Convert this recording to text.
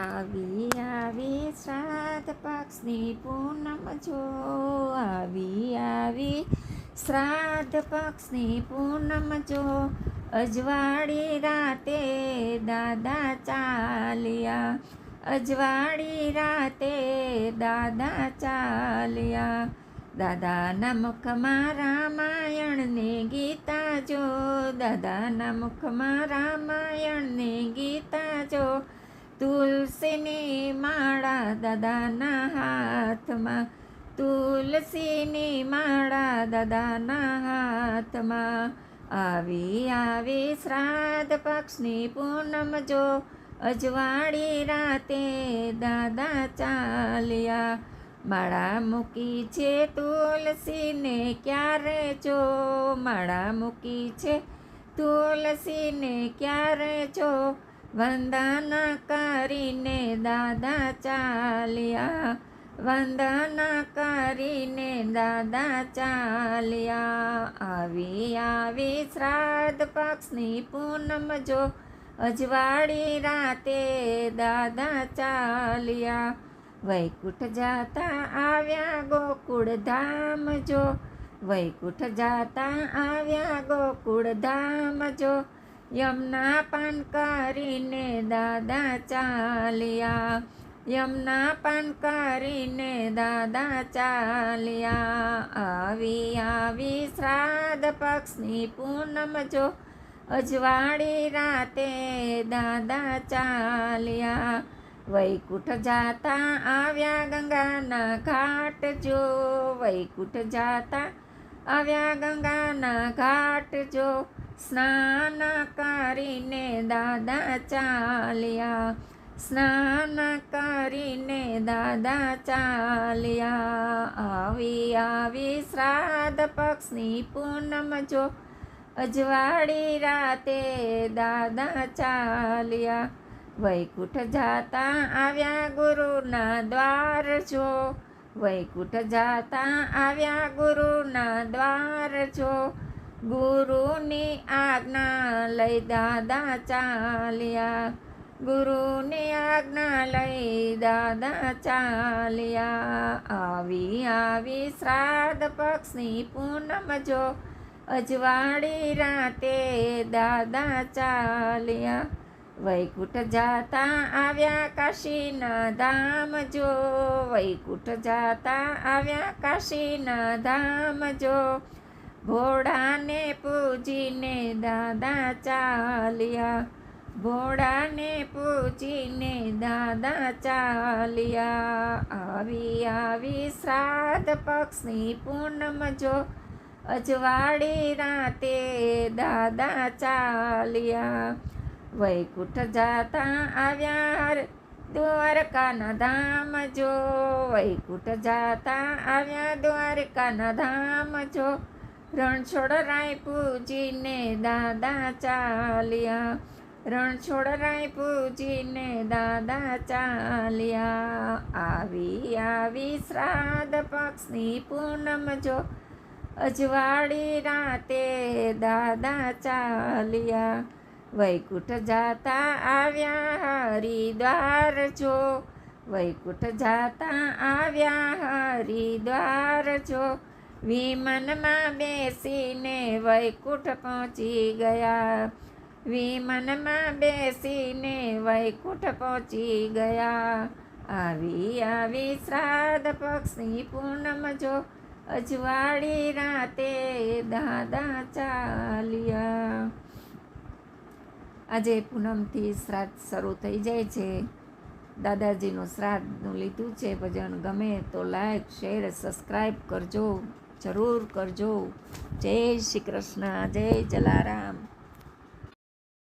આવી આવી શ્રાદ્ધ પક્ષની પૂનમ જો આવી આવી શ્રાદ્ધ પક્ષની પૂનમ જો અજવાળી રાતે દાદા ચાલ્યા, અજવાળી રાતે દાદા ચાલ્યા, દાદાના મુખમાં રામાયણને ગીતા જો, દાદાના મુખમાં રામાયણને ગીતા જો તુલસીની માળા દાદાના હાથમાં, તુલસીની માળા દાદાના હાથમાં. આવી આવી શ્રાદ્ધ પક્ષની પૂનમ જો અજવાળી રાતે દાદા ચાલ્યા. માળા મૂકી છે તુલસીને ક્યારે જો? માળા મૂકી છે તુલસીને ક્યારે જો? વંદના કરીને દાદા ચાલ્યા. વંદના કરીને દાદા ચાલ્યા. આવી આવી શ્રાદ્ધ પક્ષની પૂનમ જો અજવાળી રાતે દાદા ચાલ્યા. વૈકુંઠ જાતા આવ્યા ગોકુળ ધામ જો. વૈકુંઠ જાતા આવ્યા ગોકુળ ધામ જો. યમના પાન કરીને દાદા ચાલ્યા. યમના પાન કરીને દાદા ચાલ્યા. આવી આવી શ્રાદ્ધ પક્ષની પૂનમ જો અજવાળી રાતે દાદા ચાલ્યા. વૈકુંઠ જાતા આવ્યા ગંગાના ઘાટ જો. વૈકુંઠ જાતા આવ્યા ગંગાના ઘાટ જો. સ્નાન કરીને દાદા ચાલ્યા. સ્નાન કરીને દાદા ચાલ્યા. આવી આવી શ્રાદ્ધ પક્ષની પૂનમ જો અજવાળી રાતે દાદા ચાલ્યા. વૈકુંઠ જાતા આવ્યા ગુરુના દ્વાર જો. વૈકુંઠ જાતા આવ્યા ગુરુના દ્વાર જો. ગુરુની આજ્ઞા લઈ દાદા ચાલ્યા. ગુરુની આજ્ઞા લઈ દાદા ચાલ્યા. આવી આવી શ્રાદ્ધ પક્ષની પૂનમ જો અજવાળી રાતે દાદા ચાલ્યા. વૈકુંઠ જાતા આવ્યા કાશીના ધામ જો. વૈકુંઠ જાતા આવ્યા કાશીના ધામ જો. ભોળાને પૂજીને દાદા ચાલ્યા. ભોળાને પૂજીને દાદા ચાલ્યા. આવી આવી શ્રાદ્ધ પક્ષની પૂનમ જો અજવાળી રાતે દાદા ચાલ્યા. વૈકુંઠ જાતા આવ્યા દ્વારકાના ધામ જો. વૈકુંઠ જાતા આવ્યા દ્વારકાના ધામ જો. રણછોડ રાય પૂજીને દાદા ચાલ્યા. રણછોડ રાય પૂજીને દાદા ચાલ્યા. આવી આવી શ્રાદ્ધ પક્ષની પૂનમ જો અજવાળી રાતે દાદા ચાલ્યા. વૈકુંઠ જાતા આવ્યા હરિદ્વાર જો. વૈકુંઠ જાતા આવ્યા હરિદ્વાર જો. વિમાનમાં બેસીને વૈકુંઠ પહોંચી ગયા. વિમાનમાં બેસીને વૈકુંઠ પહોંચી ગયા. આવી આવી શ્રાદ્ધ પક્ષની પૂનમ જો અજવાળી રાતે દાદા ચાલ્યા. આજે પૂનમથી શ્રાદ્ધ શરૂ થઈ જાય છે. દાદાજીનું શ્રાદ્ધનું લીધું છે. ભજન ગમે તો લાઈક શેર સબસ્ક્રાઈબ કરજો. જરૂર કરજો. જય શ્રી કૃષ્ણ જય જલારામ.